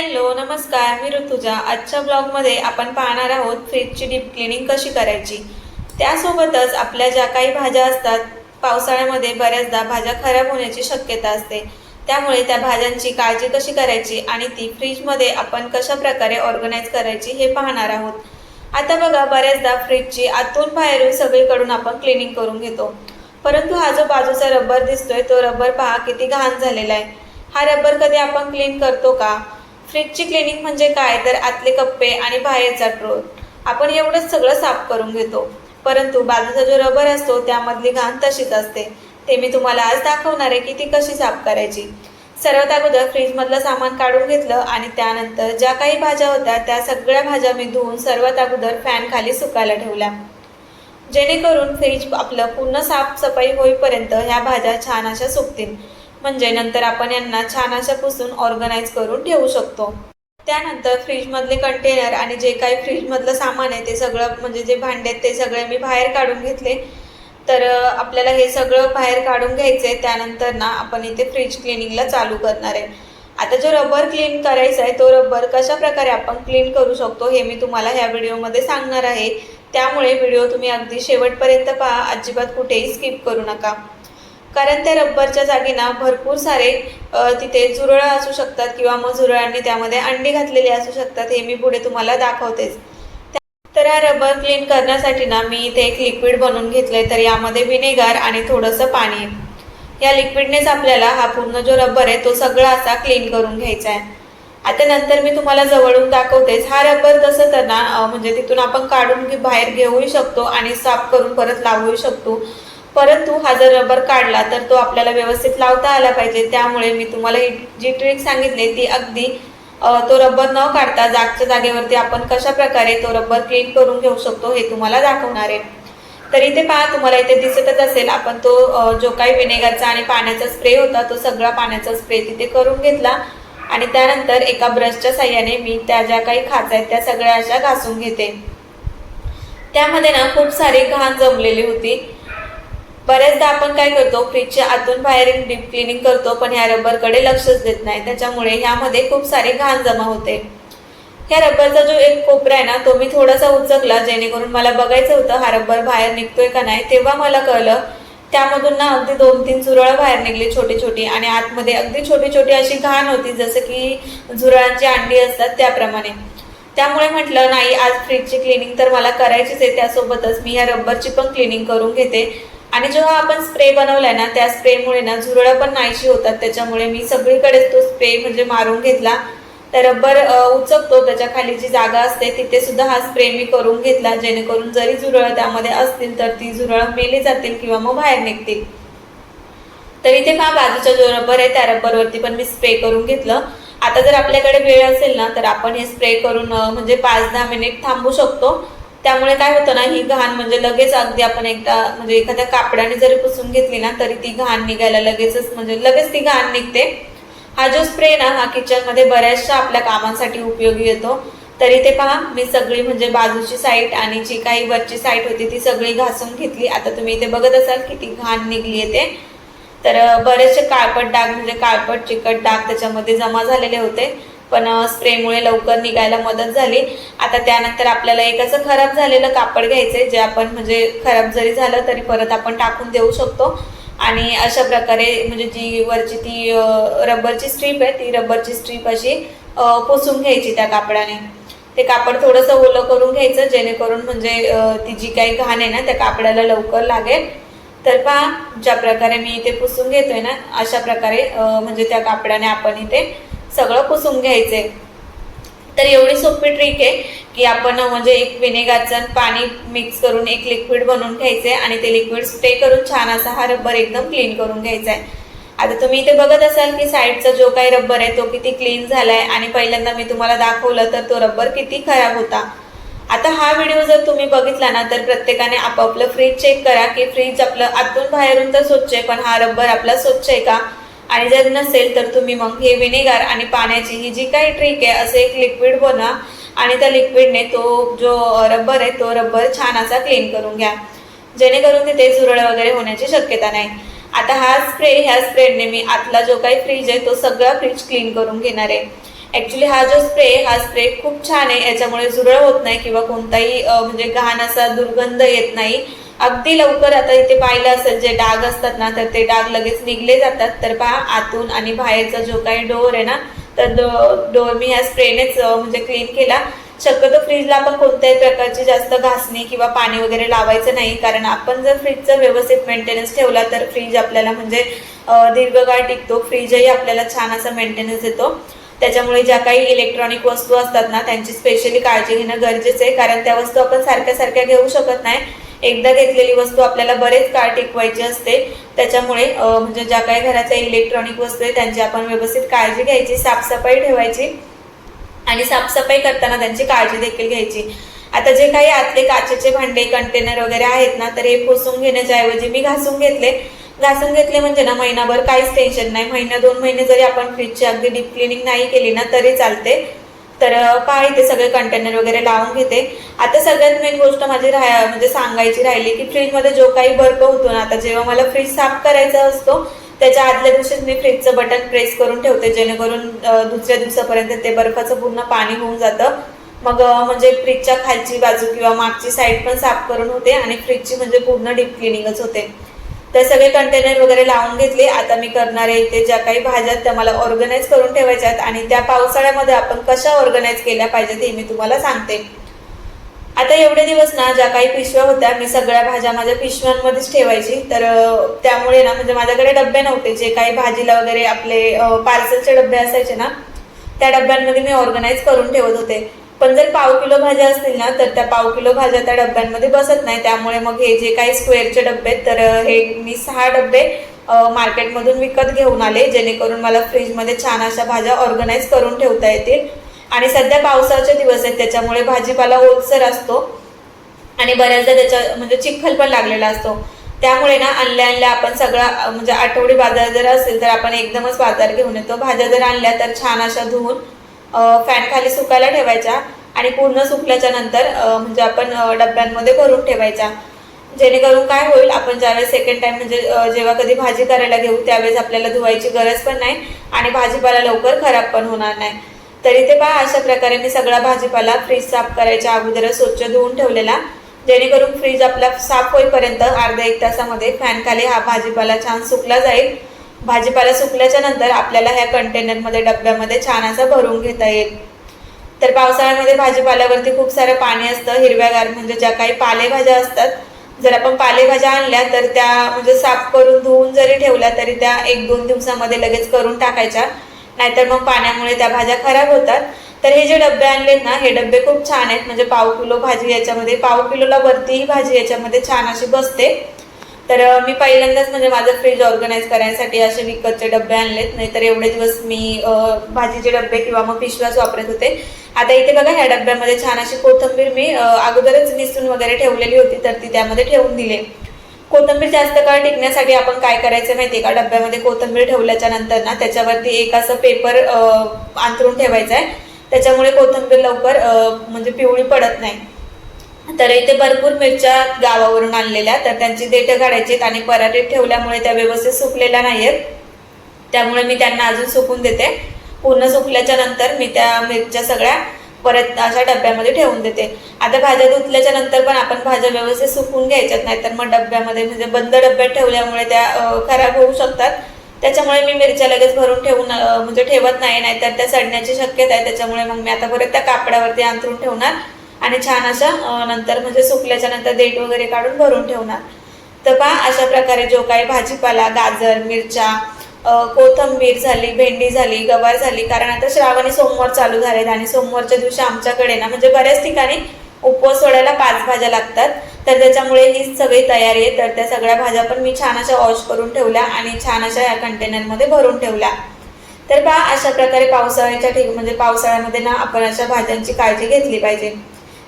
Hello नमस्कार. मी ऋतुजा. आजच्या ब्लॉगमध्ये आपण पाहणार आहोत फ्रीजची डीप क्लिनिंग कशी करायची. त्यासोबतच आपल्या ज्या काही भाज्या असतात पावसाळ्यामध्ये बऱ्याचदा भाज्या खराब होण्याची शक्यता असते. त्यामुळे त्या भाज्यांची काळजी कशी करायची आणि ती फ्रीजमध्ये आपण कशा प्रकारे ऑर्गनाईज करायची हे पाहणार आहोत. आता बघा बऱ्याचदा फ्रीजची आतून बाहेरून सगळीकडून आपण क्लिनिंग करून घेतो. परंतु हा जो बाजूचा रबर दिसतोय तो रबर पहा किती घाण झालेला आहे. हा रबर कधी आपण क्लीन करतो का? फ्रीजची क्लिनिंग म्हणजे काय? तर आतले कप्पे आणि बाहेरचा ट्रोल आपण एवढंच सगळं साफ करून घेतो. परंतु बाजूचा जो रबर असतो त्यामधली घाण तशीच असते. ते मी तुम्हाला आज दाखवणार आहे की ती कशी साफ करायची. सर्वात अगोदर फ्रीजमधलं सामान काढून घेतलं आणि त्यानंतर ज्या काही भाज्या होत्या त्या सगळ्या भाज्या मी धुवून सर्वात अगोदर फॅन खाली सुकायला ठेवल्या. जेणेकरून फ्रीज आपलं पूर्ण साफसफाई होईपर्यंत ह्या भाज्या छान अशा सुकतील. म्हणजे नंतर आपण यांना छान अशा पुसून ऑर्गनाईज करून ठेवू शकतो. त्यानंतर फ्रीजमधले कंटेनर आणि जे काही फ्रीजमधलं सामान आहे ते सगळं म्हणजे जे भांडे आहेत ते सगळे मी बाहेर काढून घेतले. तर आपल्याला हे सगळं बाहेर काढून घ्यायचं आहे त्यानंतर ना आपण इथे फ्रीज क्लिनिंगला चालू करणार आहे. आता जो रबर क्लीन करायचा आहे तो रबर कशा प्रकारे आपण क्लीन करू शकतो हे मी तुम्हाला ह्या व्हिडिओमध्ये सांगणार आहे. त्यामुळे व्हिडिओ तुम्ही अगदी शेवटपर्यंत पहा. अजिबात कुठेही स्किप करू नका. कारण त्या रब्बरच्या जागी ना भरपूर सारे तिथे झुरळं असू शकतात किंवा मग झुरळांनी त्यामध्ये अंडी घातलेली असू शकतात हे मी पुढे तुम्हाला दाखवतेच. त्या- तर हा रबर क्लीन करण्यासाठी ना मी इथे एक लिक्विड बनवून घेतलंय तर यामध्ये विनेगर आणि थोडंसं पाणी या लिक्विडनेच आपल्याला हा पूर्ण जो रबर आहे तो सगळा असा क्लीन करून घ्यायचा आहे. आता नंतर मी तुम्हाला जवळून दाखवतेच हा रबर तसं तर ना म्हणजे तिथून आपण काढून बाहेर घेऊही शकतो आणि साफ करून परत लावूही शकतो. परंतु हा जर रबर काढला तर तो आपल्याला व्यवस्थित लावता आला पाहिजे. त्यामुळे मी तुम्हाला जी ट्रिक सांगितली ती अगदी तो रबर न काढता जागच्या जागेवरती आपण कशा प्रकारे तो रबर क्लीन करून घेऊ शकतो हे तुम्हाला दाखवणार आहे. तर इथे पहा तुम्हाला इथे दिसतच असेल आपण तो जो काही विनेगरचा आणि पाण्याचा स्प्रे होता तो सगळा पाण्याचा स्प्रे तिथे करून घेतला. आणि त्यानंतर एका ब्रशच्या साह्याने मी त्या ज्या काही खाच आहेत त्या सगळ्या अशा घासून घेते. त्यामध्ये ना खूप सारी घाण जमलेली होती. बऱ्याचदा आपण काय करतो फ्रीजच्या आतून बाहेरून डीप क्लिनिंग करतो पण ह्या रबरकडे लक्षच देत नाही. त्याच्यामुळे ह्यामध्ये खूप सारे घाण जमा होते. ह्या रबरचा जो एक कोपरा आहे ना तो मी थोडासा उचकला जेणेकरून मला बघायचं होतं हा रबर बाहेर निघतोय का नाही. तेव्हा मला कळलं त्यामधून ना अगदी दोन तीन झुरळं बाहेर निघली छोटी छोटी आणि आतमध्ये अगदी छोटी छोटी अशी घाण होती जसं की झुरळांची अंडी असतात त्याप्रमाणे. त्यामुळे म्हटलं नाही आज फ्रीजची क्लिनिंग तर मला करायचीच आहे त्यासोबतच मी ह्या रबरची पण क्लिनिंग करून घेते. आणि जेव्हा आपण स्प्रे बनवलाय ना त्या स्प्रेमुळे ना झुरळं पण नाहीशी होतात. त्याच्यामुळे मी सगळीकडेच तो स्प्रे म्हणजे मारून घेतला. तर रबर उचकतो. त्याच्याखाली जी जागा असते तिथे सुद्धा हा स्प्रे मी करून घेतला. जेणेकरून जरी झुरळं त्यामध्ये असतील तर ती झुरळं मेली जातील किंवा मग बाहेर निघतील. तर इथे का बाजूचा जो रबर आहे त्या रबरवरती पण मी स्प्रे करून घेतलं. आता जर आपल्याकडे वेळ असेल ना तर आपण हे स्प्रे करून म्हणजे पाच दहा मिनिट थांबू शकतो. त्यामुळे काय होतं ना ही घाण म्हणजे लगेच अगदी आपण एकदा म्हणजे एखाद्या कापडाने जरी पुसून घेतली ना तरी ती घाण निघायला लगेचच म्हणजे लगेच ती घाण निघते. हा जो स्प्रे ना हा किचनमध्ये बऱ्याचशा आपल्या कामांसाठी उपयोगी येतो. तरी ते पहा मी सगळी म्हणजे बाजूची साईट आणि जी काही वरची साईट होती ती सगळी घासून घेतली. आता तुम्ही इथे बघत असाल की ती घाण निघली येते तर बरेचसे काळपट डाग म्हणजे काळपट चिकट डाग त्याच्यामध्ये जमा झालेले होते. पण स्प्रेमुळे लवकर निघायला मदत झाली. आता त्यानंतर आपल्याला एक असं खराब झालेलं कापड घ्यायचंय जे आपण म्हणजे खराब जरी झालं तरी परत आपण टाकून देऊ शकतो. आणि अशा प्रकारे म्हणजे जी वरची ती रबरची स्ट्रीप आहे ती रबरची स्ट्रीप अशी पुसून घ्यायची त्या कापडाने. ते कापड थोडंसं ओलं करून घ्यायचं जेणेकरून म्हणजे ती जी काही घाण आहे ना त्या कापडाला लवकर लागेल. तर पहा ज्या प्रकारे मी इथे पुसून घेतोय ना अशा प्रकारे म्हणजे त्या कापडाने आपण इथे सगळं पुसून घ्यायचे. तर एवढी सोपी ट्रिक आहे की आपण म्हणजे एक विनेगारचं पाणी मिक्स करून एक लिक्विड बनवून घ्यायचे आणि ते लिक्विड स्प्रे करून छान असा हा रब्बर एकदम क्लीन करून घ्यायचा आहे. आता तुम्ही इथे बघत असाल की साईडचा जो काही रब्बर आहे तो किती क्लीन झाला आहे आणि पहिल्यांदा मी तुम्हाला दाखवलं तर तो रब्बर किती खराब होता. आता हा व्हिडिओ जर तुम्ही बघितला ना तर प्रत्येकाने आपापलं फ्रीज चेक करा की फ्रीज आपलं आतून बाहेरून तर स्वच्छ आहे पण हा रब्बर आपला स्वच्छ आहे का? आणि जर नसेल तर तुम्ही मग हे विनेगर आणि पाण्याची ही जी काही ट्रिक आहे असं एक लिक्विड बनवा आणि त्या लिक्विडने तो जो रबर आहे तो रबर छान असा क्लीन करून घ्या. जेणेकरून तिथे झुरळ वगैरे होण्याची शक्यता नाही. आता हा स्प्रे ह्या स्प्रेने मी आतला जो काही फ्रीज आहे तो सगळा फ्रीज क्लीन करून घेणार आहे. ॲक्च्युली हा जो स्प्रे हा स्प्रे खूप छान आहे. याच्यामुळे झुरळ होत नाही किंवा कोणताही म्हणजे घाण असा दुर्गंध येत नाही. अगदी लवकर आता इथे पाहिलं असेल जे डाग असतात ना तर ते डाग लगेच निघले जातात. तर पहा आतून आणि बाहेरचा जो काही डोअर आहे ना तर डो डोअर मी ह्या स्प्रेनेच म्हणजे क्लीन केला. शक्यतो फ्रीजला आपण कोणत्याही प्रकारची जास्त घासणी किंवा पाणी वगैरे लावायचं नाही. कारण आपण जर फ्रीजचा व्यवस्थित मेंटेनन्स ठेवला तर फ्रीज आपल्याला म्हणजे दीर्घकाळ टिकतो. फ्रीजही आपल्याला छान असा मेंटेनन्स देतो. त्याच्यामुळे ज्या काही इलेक्ट्रॉनिक वस्तू असतात ना त्यांची स्पेशली काळजी घेणं गरजेचं आहे. कारण त्या वस्तू आपण सारख्या सारख्या घेऊ शकत नाही. एकदा घेतलेली वस्तू आपल्याला बरेच काळ टिकवायची असते. त्याच्यामुळे म्हणजे ज्या काही घरातल्या इलेक्ट्रॉनिक वस्तू आहे त्यांची आपण व्यवस्थित काळजी घ्यायची साफसफाई ठेवायची आणि साफसफाई करताना त्यांची काळजी देखील घ्यायची. आता जे काही आतले काचेचे भांडे कंटेनर वगैरे आहेत ना तर हे पुसून घेण्याच्या ऐवजी मी घासून घेतले. घासून घेतले म्हणजे ना महिनाभर काहीच टेन्शन नाही. महिना दोन महिने जरी आपण फ्रीजची अगदी डीप क्लिनिंग नाही केली ना तरी चालते. तर अं, पहा इथे सगळे कंटेनर वगैरे लावून घेते. आता सगळ्यात मेन गोष्ट माझी राहा म्हणजे सांगायची राहिली की फ्रीजमध्ये जो काही बर्फ होतो ना आता जेव्हा मला फ्रीज साफ करायचा असतो त्याच्या आदल्या दिवशीच मी फ्रीजचं बटन प्रेस करून ठेवते जेणेकरून दुसऱ्या दिवसापर्यंत ते बर्फाचं पूर्ण पाणी होऊन जातं. मग म्हणजे फ्रीजच्या खालची बाजू किंवा मागची साईड पण साफ करून होते आणि फ्रीजची म्हणजे पूर्ण डीप क्लिनिंगच होते. तर सगळे कंटेनर वगैरे लावून घेतले. आता मी करणार आहे इथे ज्या काही भाज्या आहेत त्या मला ऑर्गनाईज करून ठेवायच्या आहेत आणि त्या पावसाळ्यामध्ये आपण कशा ऑर्गनाईज केल्या पाहिजेत हे मी तुम्हाला सांगते. आता एवढे दिवस ना ज्या काही पिशव्या होत्या मी सगळ्या भाज्या माझ्या पिशव्यांमध्येच ठेवायची. तर त्यामुळे ना म्हणजे माझ्याकडे डबे नव्हते. जे काही भाजीला वगैरे आपले पार्सलचे डबे असायचे ना त्या डब्यांमध्ये मी ऑर्गनाईज करून ठेवत होते. पण जर पाव किलो भाज्या असतील ना तर त्या पाव किलो भाज्या त्या डब्यांमध्ये बसत नाही. त्यामुळे मग हे जे काही स्क्वेअरचे डबे आहेत तर हे मी सहा डबे मार्केटमधून विकत घेऊन आले जेणेकरून मला फ्रीजमध्ये छान अशा भाज्या ऑर्गनाईज करून ठेवता येतील. आणि सध्या पावसाचे दिवस आहेत त्याच्यामुळे भाजीपाला ओलसर असतो. आणि बऱ्याचदा त्याच्या म्हणजे चिखल पण लागलेला असतो. त्यामुळे ना आणल्या आणल्या आपण सगळा म्हणजे आठवडी बाजार जर असेल तर आपण एकदमच बाजार घेऊन येतो. भाज्या जर आणल्या तर छान अशा धुवून फॅन खाली सुकायला ठेवायच्या आणि पूर्ण सुकल्याच्या नंतर म्हणजे आपण डब्यांमध्ये भरून ठेवायच्या. जेणेकरून काय होईल आपण ज्यावेळेस सेकंड टाइम म्हणजे जेव्हा कधी भाजी करायला घेऊ त्यावेळेस आपल्याला धुवायची गरज पण नाही आणि भाजीपाला लवकर खराब पण होणार नाही. तरी ते पहा अशा प्रकारे मी सगळा भाजीपाला फ्रीज साफ करायच्या अगोदर स्वच्छ धुवून ठेवलेला. जेणेकरून फ्रीज आपला साफ होईपर्यंत अर्धा एक तासामध्ये फॅनखाली हा भाजीपाला छान सुकला जाईल. भाजीपाला सुकल्याच्या नंतर आपल्याला ह्या कंटेनरमध्ये डब्यामध्ये छान असा भरून घेता येईल. तर पावसाळ्यामध्ये भाजीपाल्यावरती खूप सारं पाणी असतं हिरव्यागार म्हणजे ज्या काही पालेभाज्या असतात. जर आपण पालेभाज्या आणल्या तर त्या म्हणजे साफ करून धुवून जरी ठेवल्या तरी त्या एक दोन दिवसामध्ये लगेच करून टाकायच्या. नाहीतर मग पाण्यामुळे त्या भाज्या खराब होतात. तर हे जे डबे आणलेत ना हे डबे खूप छान आहेत. म्हणजे पाव किलो भाजी याच्यामध्ये पाव किलोला वरतीही भाजी याच्यामध्ये छान अशी बसते. तर मी पहिल्यांदाच म्हणजे माझं फ्रीज ऑर्गनाईज करण्यासाठी असे विकतचे डबे आणलेत. नाहीतर एवढे दिवस मी भाजीचे डबे किंवा मग पिशव्याच वापरत होते. आता इथे बघा ह्या डब्यामध्ये छान अशी कोथिंबीर मी अगोदरच निसून वगैरे ठेवलेली होती तर ती त्यामध्ये ठेवून दिले. कोथिंबीर जास्त काळ टिकण्यासाठी आपण काय करायचं माहिती का? डब्यामध्ये कोथिंबीर ठेवल्याच्या नंतर ना त्याच्यावरती एक असं पेपर अंतरून ठेवायचं आहे. त्याच्यामुळे कोथिंबीर लवकर म्हणजे पिवळी पडत नाही. तर इथे भरपूर मिरच्या गावावरून आणलेल्या तर त्यांची देठं काढायची आहेत आणि पराठीत ठेवल्यामुळे त्या व्यवस्थित सुकलेल्या नाही आहेत त्यामुळे मी त्यांना अजून सुकून देते. पूर्ण सुकल्याच्या नंतर मी त्या मिरच्या सगळ्या परत अशा डब्यामध्ये ठेवून देते. आता भाज्या धुतल्याच्या नंतर पण आपण भाज्या व्यवस्थित सुकून घ्यायच्यात नाहीतर मग डब्यामध्ये म्हणजे बंद डब्यात ठेवल्यामुळे त्या खराब होऊ शकतात. त्याच्यामुळे मी मिरच्या लगेच भरून ठेवून म्हणजे ठेवत नाही नाहीतर त्या सडण्याची शक्यता आहे. त्याच्यामुळे मग मी आता परत त्या कापडावरती अंथरून ठेवणार. आणि छान अशा नंतर म्हणजे सुकल्याच्या नंतर देठ वगैरे काढून भरून ठेवणार. तर पहा अशा प्रकारे जो काही भाजीपाला गाजर मिरच्या कोथंबीर कोथिंबीर झाली भेंडी झाली गवार झाली कारण आता श्रावणी सोमवार चालू झालेत आणि सोमवारच्या दिवशी आमच्याकडे ना म्हणजे बऱ्याच ठिकाणी उपवास सोडायला पाच भाज्या लागतात. तर त्याच्यामुळे ही सगळी तयारी आहे. तर त्या सगळ्या भाज्या पण मी छान अशा वॉश करून ठेवल्या आणि छान अशा या कंटेनरमध्ये भरून ठेवल्या. तर पहा अशा प्रकारे पावसाळ्याच्या ठिक म्हणजे पावसाळ्यामध्ये ना आपण अशा भाज्यांची काळजी घेतली पाहिजे.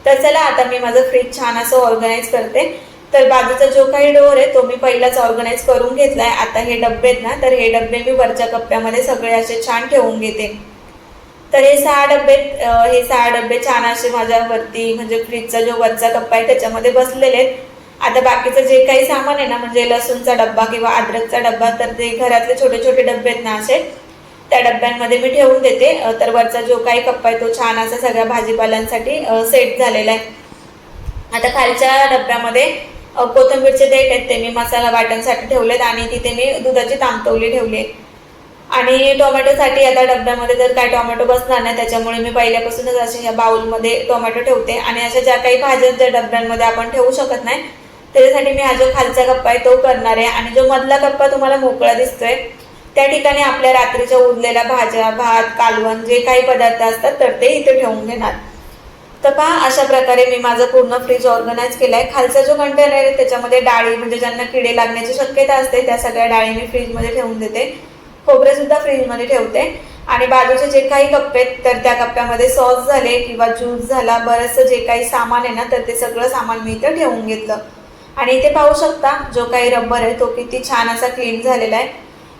तर चला आता मी माझं फ्रीज छान असं ऑर्गनाईज करते. तर बाजूचा जो काही डोअर आहे तो मी पहिलाच ऑर्गनाईज करून घेतलाय. आता हे डब्बे आहेत ना तर हे डबे मी वरच्या कप्प्यामध्ये सगळे असे छान ठेवून घेते. तर हे सहा डब्बे हे सहा डब्बे छान असे माझ्यावरती म्हणजे फ्रीजचा जो वरचा कप्पा आहे त्याच्यामध्ये बसलेले आहेत. आता बाकीचं जे काही सामान आहे ना म्हणजे लसूणचा डब्बा किंवा अद्रकचा डब्बा तर ते घरातले छोटे छोटे डब्बे आहेत ना असे त्या डब्यांमध्ये मी ठेवून देते. तर वरचा जो काही कप्पा आहे तो छान असा सगळ्या भाजीपाल्यांसाठी सेट झालेला आहे. आता खालच्या डब्यामध्ये कोथंबीरचे कोथिंबीरचे देठ आहेत ते मी मसाला वाटणसाठी ठेवलेत आणि तिथे मी दुधाची तांबतवली ठेवली आहे. आणि टोमॅटोसाठी आता डब्यामध्ये जर काय टोमॅटो बसणार नाही त्याच्यामुळे मी पहिल्यापासूनच असे ह्या बाउलमध्ये टोमॅटो ठेवते. आणि अशा ज्या काही भाज्या ज्या डब्यांमध्ये आपण ठेवू शकत नाही. त्याच्यासाठी मी हा जो खालचा कप्पा आहे तो करणार आहे. आणि जो मधला कप्पा तुम्हाला मोकळा दिसतोय त्या ठिकाणी आपल्या रात्रीच्या उरलेल्या भाज्या भात कालवण जे काही पदार्थ असतात तर ते इथे ठेवून घेणार तर पहा अशा प्रकारे मी माझं पूर्ण फ्रीज ऑर्गनाईज केलं आहे खालचा जो कंटेनर आहे त्याच्यामध्ये डाळी म्हणजे ज्यांना किडे लागण्याची शक्यता असते त्या सगळ्या डाळी मी फ्रीजमध्ये ठेवून देते. खोबरे सुद्धा फ्रीजमध्ये ठेवते. आणि बाजूचे जे काही कप्पे आहेत तर त्या कप्प्यामध्ये सॉस झाले किंवा ज्यूस झाला बरंचसं जे काही सामान आहे ना तर ते सगळं सामान मी इथं ठेवून घेतलं. आणि इथे पाहू शकता जो काही रबर आहे तो किती छान असा क्लीन झालेला आहे.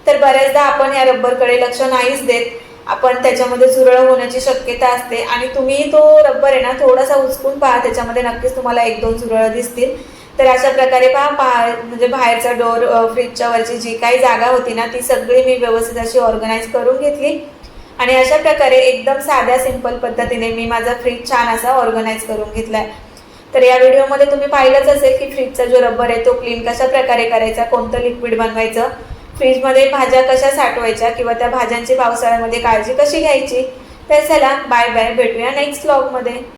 तर बऱ्याचदा आपण या रब्बरकडे लक्ष नाहीच देत. आपण त्याच्यामध्ये झुरळ होण्याची शक्यता असते. आणि तुम्ही तो रब्बर आहे ना थोडासा उचकून पहा. त्याच्यामध्ये नक्कीच तुम्हाला एक दोन झुरळ दिसतील. तर अशा प्रकारे पहा पहा म्हणजे बाहेरचा डोर फ्रीजच्या वरची जी काही जागा होती ना ती सगळी मी व्यवस्थित अशी ऑर्गनाईज करून घेतली. आणि अशा प्रकारे एकदम साध्या सिंपल पद्धतीने मी माझा फ्रीज छान असा ऑर्गनाईज करून घेतलाय. तर या व्हिडिओमध्ये तुम्ही पाहिलंच असेल की फ्रीजचा जो रबर आहे तो क्लीन कशा प्रकारे करायचा कोणतं लिक्विड बनवायचं? फ्रीजमध्ये भाज्या कशा साठवायच्या किंवा त्या भाज्यांची पावसाळ्यामध्ये काळजी कशी घ्यायची? तर चला बाय बाय भेटूया नेक्स्ट ब्लॉगमध्ये